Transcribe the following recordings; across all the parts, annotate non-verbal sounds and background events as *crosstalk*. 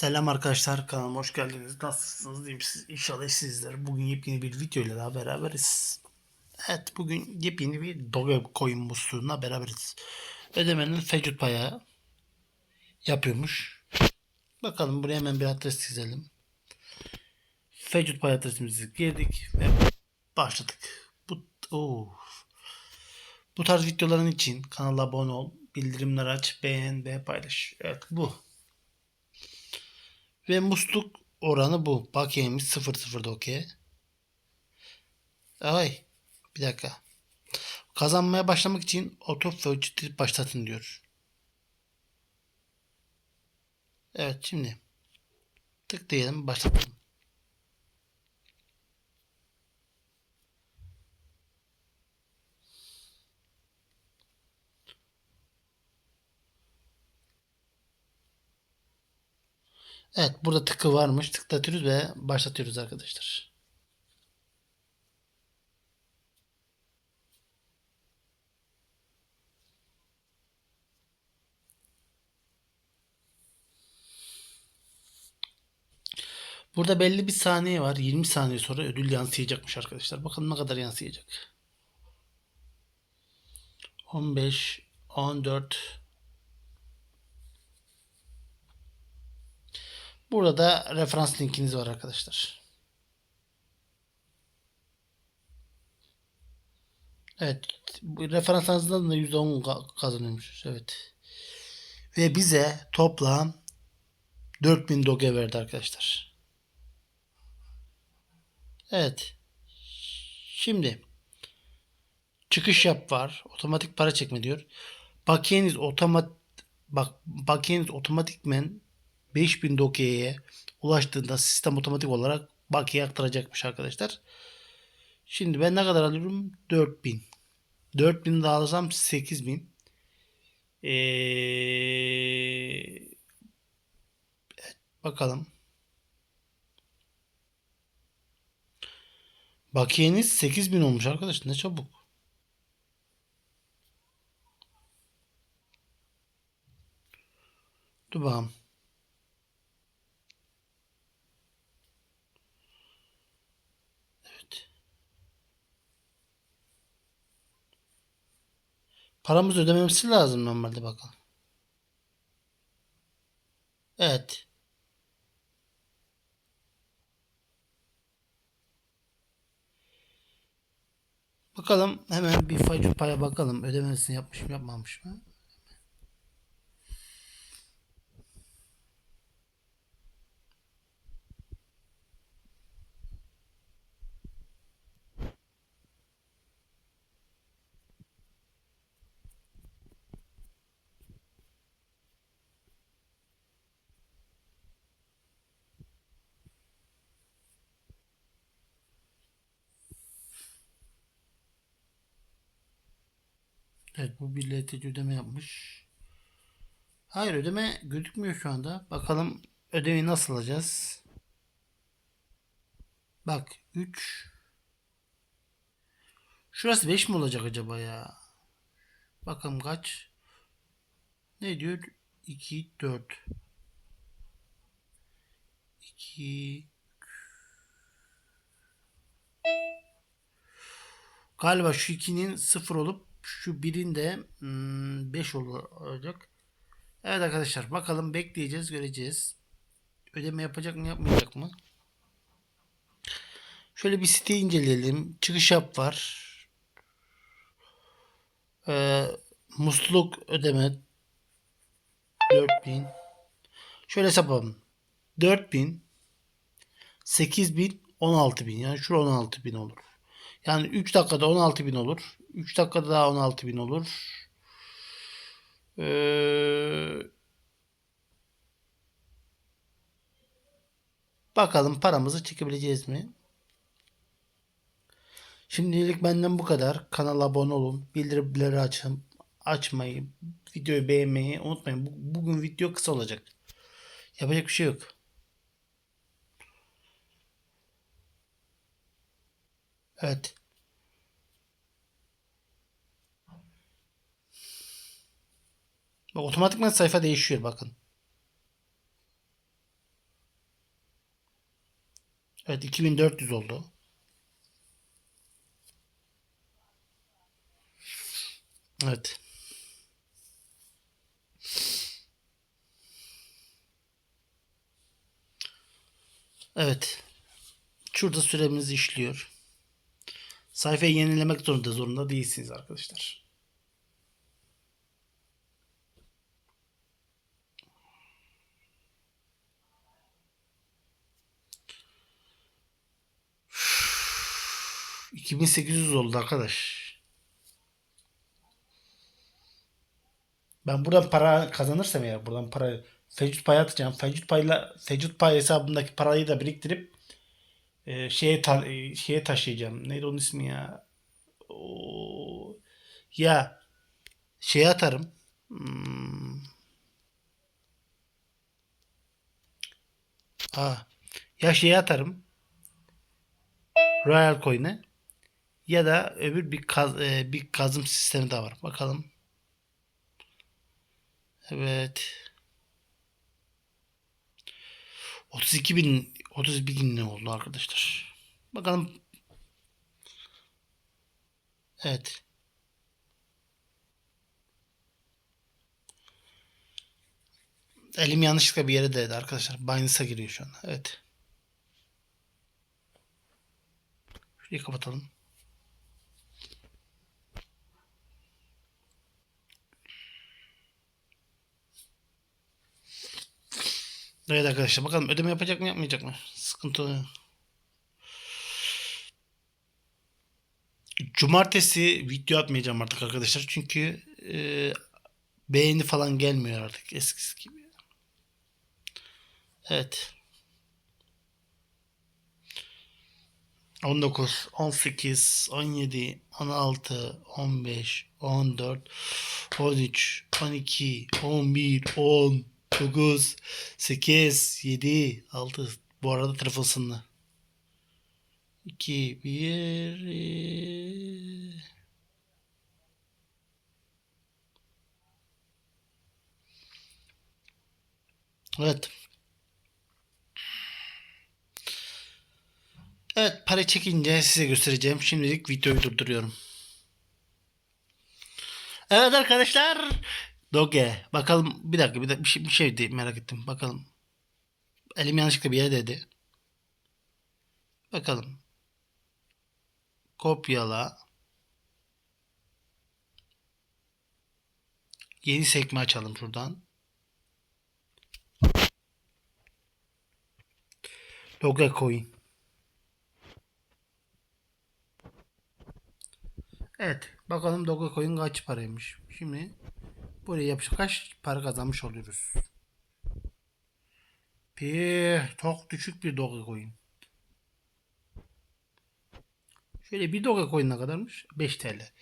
Selam arkadaşlar kanalıma hoş geldiniz. Nasılsınız? İyi misiniz? İnşallah sizler. Bugün yepyeni bir video ile daha beraberiz. Evet bugün yepyeni bir Dogecoin musluğuna beraberiz. Ödemenin fecut paya yapıyormuş. Bakalım buraya hemen bir adres çizelim. Fecut pay adresimizi girdik ve başladık. Bu, oo. bu tarz videoların için kanala abone ol, bildirimleri aç, beğen ve paylaş. Evet bu. Ve musluk oranı bu. Bakiyemiz 0.0'da okey. Ay. Bir dakika. Kazanmaya başlamak için faucet'i başlatın diyor. Evet şimdi. Tıklayalım başlatalım. Evet burada tıkı varmış. Tıklatıyoruz ve başlatıyoruz arkadaşlar. Burada belli bir saniye var. 20 saniye sonra ödül yansıyacakmış arkadaşlar. Bakalım ne kadar yansıyacak. 15, 14, Burada da referans linkiniz var arkadaşlar. Evet. Referanslarınızdan da %10 ka- kazanıyormuşuz. Evet. Ve bize toplam 4000 doge verdi arkadaşlar. Evet. Şimdi çıkış yap var. Otomatik para çekme diyor. Bakiyeniz otomat bak bakiyeniz otomatikmen 5000 dokey'e ulaştığında sistem otomatik olarak bakiye aktaracakmış arkadaşlar. Şimdi ben ne kadar alıyorum? 4000. 4000 daha alırsam 8000. Ee, evet, bakalım. Bakiyeniz 8000 olmuş arkadaş. Ne çabuk. Dur bakalım. Evet. Paramızı ödememesi lazım normalde bakalım. Evet. Bakalım hemen bir faiz paya bakalım. Ödemesini yapmış mı yapmamış mı? Evet bu bir LTC ödeme yapmış. Hayır ödeme gözükmüyor şu anda. Bakalım ödemeyi nasıl alacağız? Bak 3 Şurası 5 mi olacak acaba ya? Bakalım kaç? Ne diyor? 2 4 2 Galiba şu 2'nin 0 olup şu 1'in de 5 olacak. Evet arkadaşlar bakalım bekleyeceğiz göreceğiz. Ödeme yapacak mı yapmayacak mı? Şöyle bir siteyi inceleyelim. Çıkış yap var. Ee, musluk ödeme 4000 Şöyle hesaplayalım. 4000 8000 16000 yani şurada 16000 olur. Yani 3 dakikada 16000 olur. 3 dakikada daha 16000 olur. Ee, bakalım paramızı çekebileceğiz mi? Şimdilik benden bu kadar. Kanala abone olun. Bildirimleri açın. Açmayı, videoyu beğenmeyi unutmayın. Bu- Bugün video kısa olacak. Yapacak bir şey yok. Evet. Bak otomatikman sayfa değişiyor bakın. Evet 2400 oldu. Evet. Evet. Şurada süremiz işliyor. Sayfayı yenilemek zorunda zorunda değilsiniz arkadaşlar. 2800 oldu arkadaş. Ben buradan para kazanırsam eğer buradan para Fecut pay atacağım. Fecut payla Fecut pay hesabındaki parayı da biriktirip e, şeye ta- e, şeye taşıyacağım. Neydi onun ismi ya? Oo, ya şeye atarım. Hmm. Aa, ya şeye atarım. Royal Coin'e ya da öbür bir kaz, e, bir kazım sistemi de var. Bakalım. Evet. 32 bin 32 bin ne oldu arkadaşlar? Bakalım. Evet. Elim yanlışlıkla bir yere değdi arkadaşlar. Binance'a giriyor şu an. Evet. Şurayı kapatalım. Evet arkadaşlar bakalım ödeme yapacak mı yapmayacak mı? Sıkıntı oluyor. Cumartesi video atmayacağım artık arkadaşlar. Çünkü e, beğeni falan gelmiyor artık eskisi gibi. Evet. 19, 18, 17, 16, 15, 14, 13, 12, 11, 10, 9, 8, 7, 6. Bu arada telefon sınırlı. 2, 1. Evet. Evet para çekince size göstereceğim. Şimdilik videoyu durduruyorum. Evet arkadaşlar. Doge. Bakalım bir dakika bir dakika bir şey, bir şey de merak ettim. Bakalım. Elim yanlışlıkla bir yere dedi. Bakalım. Kopyala. Yeni sekme açalım şuradan. Dogecoin. Evet. Bakalım Dogecoin kaç paraymış. Şimdi buraya yapış kaç para kazanmış oluyoruz. Bir çok düşük bir Dogecoin. Şöyle bir Dogecoin ne kadarmış? 5 TL.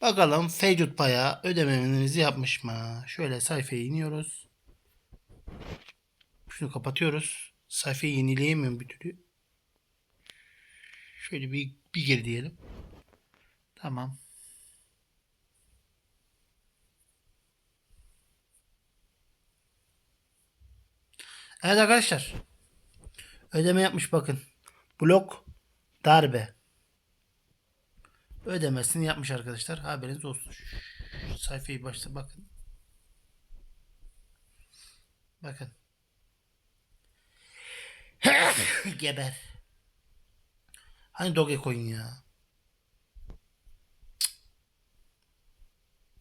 Bakalım Feycut Pay'a ödememizi yapmış mı? Şöyle sayfaya iniyoruz. Şunu kapatıyoruz. Sayfayı yenileyemiyorum bir türlü. Şöyle bir, bir geri diyelim. Tamam. Evet arkadaşlar. Ödeme yapmış bakın. Blok darbe. Ödemesini yapmış arkadaşlar. Haberiniz olsun. Şu sayfayı başta bakın. Bakın. *laughs* Geber. Hani Dogecoin ya?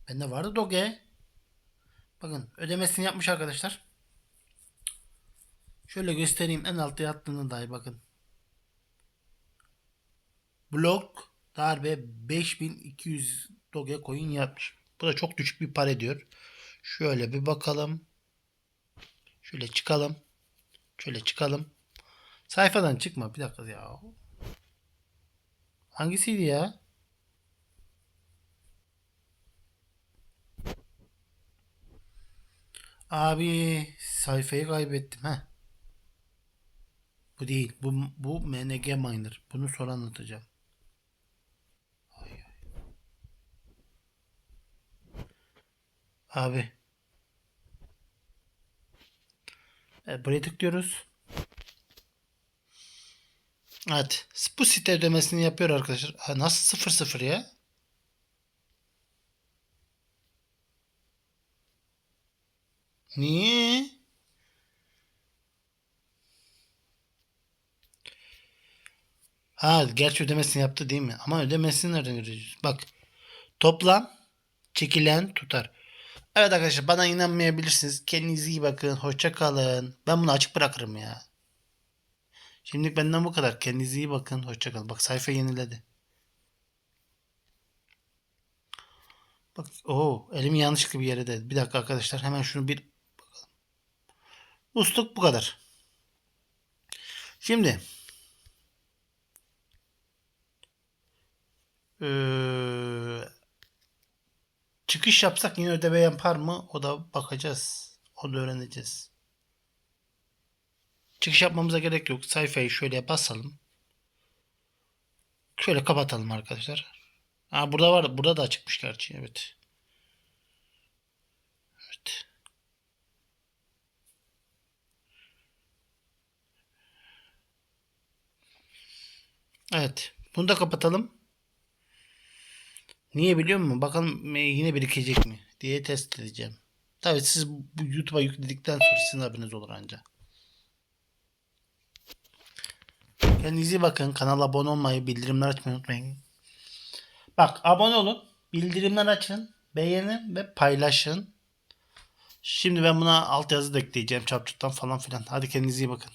Bende vardı Doge. Bakın ödemesini yapmış arkadaşlar. Şöyle göstereyim en altta yattığını dahi bakın. Blok darbe 5200 Doge coin yapmış. Bu da çok düşük bir para ediyor. Şöyle bir bakalım. Şöyle çıkalım. Şöyle çıkalım. Sayfadan çıkma. Bir dakika ya. Hangisiydi ya? Abi sayfayı kaybettim ha. Bu değil. Bu bu MNG miner. Bunu sonra anlatacağım. Ay, ay. Abi. Evet, buraya tıklıyoruz. Evet. Bu site ödemesini yapıyor arkadaşlar. Ha, nasıl 00 ya? Niye? Ha, gerçi ödemesini yaptı değil mi? Ama ödemesini nereden göreceğiz? Bak. Toplam çekilen tutar. Evet arkadaşlar bana inanmayabilirsiniz. Kendinize iyi bakın. Hoşça kalın. Ben bunu açık bırakırım ya. Şimdilik benden bu kadar. Kendinize iyi bakın. Hoşça kalın. Bak sayfa yeniledi. Bak o elim yanlışlıkla bir yere değdi. Bir dakika arkadaşlar hemen şunu bir bakalım. Usluk bu kadar. Şimdi Ee, çıkış yapsak yine ödeme yapar mı? O da bakacağız. Onu öğreneceğiz. Çıkış yapmamıza gerek yok. Sayfayı şöyle basalım. Şöyle kapatalım arkadaşlar. Ha burada var. Burada da açıkmış gerçi. Evet. Evet. Evet. Bunu da kapatalım. Niye biliyor musun? Bakalım e, yine birikecek mi diye test edeceğim. Tabii siz bu YouTube'a yükledikten sonra sizin haberiniz olur anca. Kendinize bakın. Kanala abone olmayı, bildirimler açmayı unutmayın. Bak abone olun. Bildirimler açın. Beğenin ve paylaşın. Şimdi ben buna alt yazı da ekleyeceğim. Çapçuttan falan filan. Hadi kendinize iyi bakın.